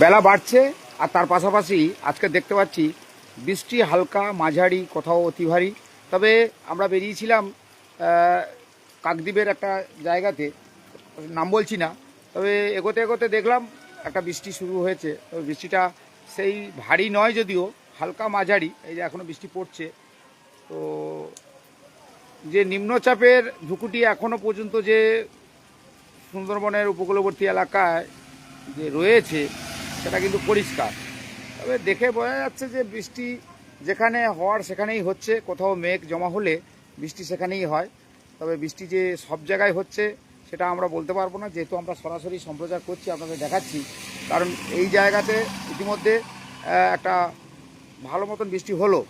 বেলা বাড়ছে আর তার পাশাপাশি আজকে দেখতে পাচ্ছি বৃষ্টি হালকা, মাঝারি, কোথাও অতি ভারী। তবে আমরা বেরিয়েছিলাম কাকদ্বীপের একটা জায়গাতে। নাম বলছি না, তবে এগোতে এগোতে দেখলাম একটা বৃষ্টি শুরু হয়েছে। তবে বৃষ্টিটা সেই ভারী নয় যদিও, হালকা, মাঝারি। এই যে এখনও বৃষ্টি পড়ছে। তো যে নিম্নচাপের ঝুঁকুটি এখনও পর্যন্ত যে সুন্দরবনের উপকূলবর্তী এলাকায় যে রয়েছে সেটা কিন্তু পরিষ্কার। তবে দেখে বোঝা যাচ্ছে যে বৃষ্টি যেখানে হওয়ার সেখানেই হচ্ছে, কোথাও মেঘ জমা হলে বৃষ্টি সেখানেই হয়। তবে বৃষ্টি যে সব জায়গায় হচ্ছে সেটা আমরা বলতে পারব না। যেহেতু আমরা সরাসরি সম্প্রচার করছি, আপনাদের দেখাচ্ছি, কারণ এই জায়গাতে ইতিমধ্যে একটা ভালো মতন বৃষ্টি হলো।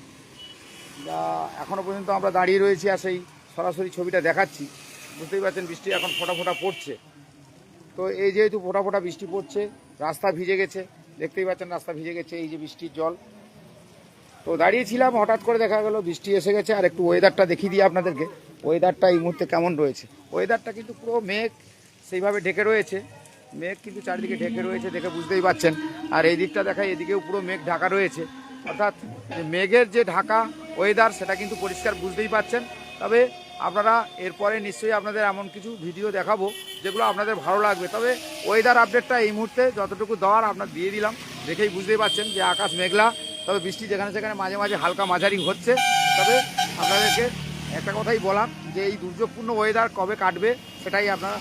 যা এখনও পর্যন্ত আমরা দাঁড়িয়ে রয়েছি আর সেই সরাসরি ছবিটা দেখাচ্ছি। বুঝতেই পারছেন, বৃষ্টি এখন ফোটা ফোটা পড়ছে। তো এই যেহেতু ফোটা ফোটা বৃষ্টি পড়ছে, রাস্তা ভিজে গেছে, দেখতেই পাচ্ছেন রাস্তা ভিজে গেছে, এই যে বৃষ্টির জল। তো দাঁড়িয়েছিলাম, হঠাৎ করে দেখা গেল বৃষ্টি এসে গেছে, আর একটু ওয়েদারটা দেখিয়ে দিই আপনাদেরকে। ওয়েদারটা এই মুহূর্তে কেমন রয়েছে? ওয়েদারটা কিন্তু পুরো মেঘ সেইভাবে ঢেকে রয়েছে। মেঘ কিন্তু চারিদিকে ঢেকে রয়েছে দেখে বুঝতেই পাচ্ছেন। আর এই দিকটা দেখায়, এদিকেও পুরো মেঘ ঢাকা রয়েছে। অর্থাৎ মেঘের যে ঢাকা ওয়েদার সেটা কিন্তু পরিষ্কার বুঝতেই পাচ্ছেন। তবে আপনারা এরপরে নিশ্চয়ই আপনাদের এমন কিছু ভিডিও দেখাবো যেগুলো আপনাদের ভালো লাগবে। তবে ওয়েদার আপডেটটা এই মুহূর্তে যতটুকু দেওয়ার আপনার দিয়ে দিলাম। দেখেই বুঝতেই পারছেন যে আকাশ মেঘলা, তবে বৃষ্টি যেখানে সেখানে মাঝে মাঝে হালকা মাঝারি হচ্ছে। তবে আপনাদেরকে একটা কথাই বলাম যে এই দুর্যোগপূর্ণ ওয়েদার কবে কাটবে সেটাই আপনারা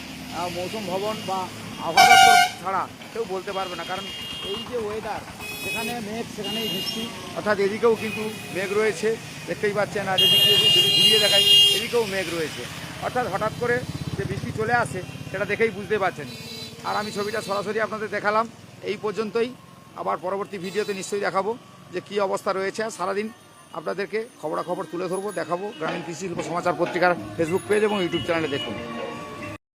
মৌসুম ভবন বা আবহাওয়া ছাড়া কেউ বলতে পারবে না। কারণ এই যে ওয়েদার সেখানে মেঘ, সেখানেই বৃষ্টি। অর্থাৎ এদিকেও কিন্তু মেঘ রয়েছে, দেখতেই পাচ্ছেন, আর এদিকে যদি ঘুরিয়ে দেখাই, এদিকেও মেঘ রয়েছে। অর্থাৎ হঠাৎ করে যে বৃষ্টি চলে আসে, সেটা দেখেই বুঝতে পারছেন। আর আমি ছবিটা সরাসরি আপনাদের দেখালাম, এই পর্যন্তই। আবার পরবর্তী ভিডিওতে নিশ্চয়ই দেখাবো যে কী অবস্থা রয়েছে। সারাদিন আপনাদেরকে খবরাখবর তুলে ধরবো, দেখাবো। গ্রামীণ কৃষি সমাচার পত্রিকার ফেসবুক পেজ এবং ইউটিউব চ্যানেলে দেখুন।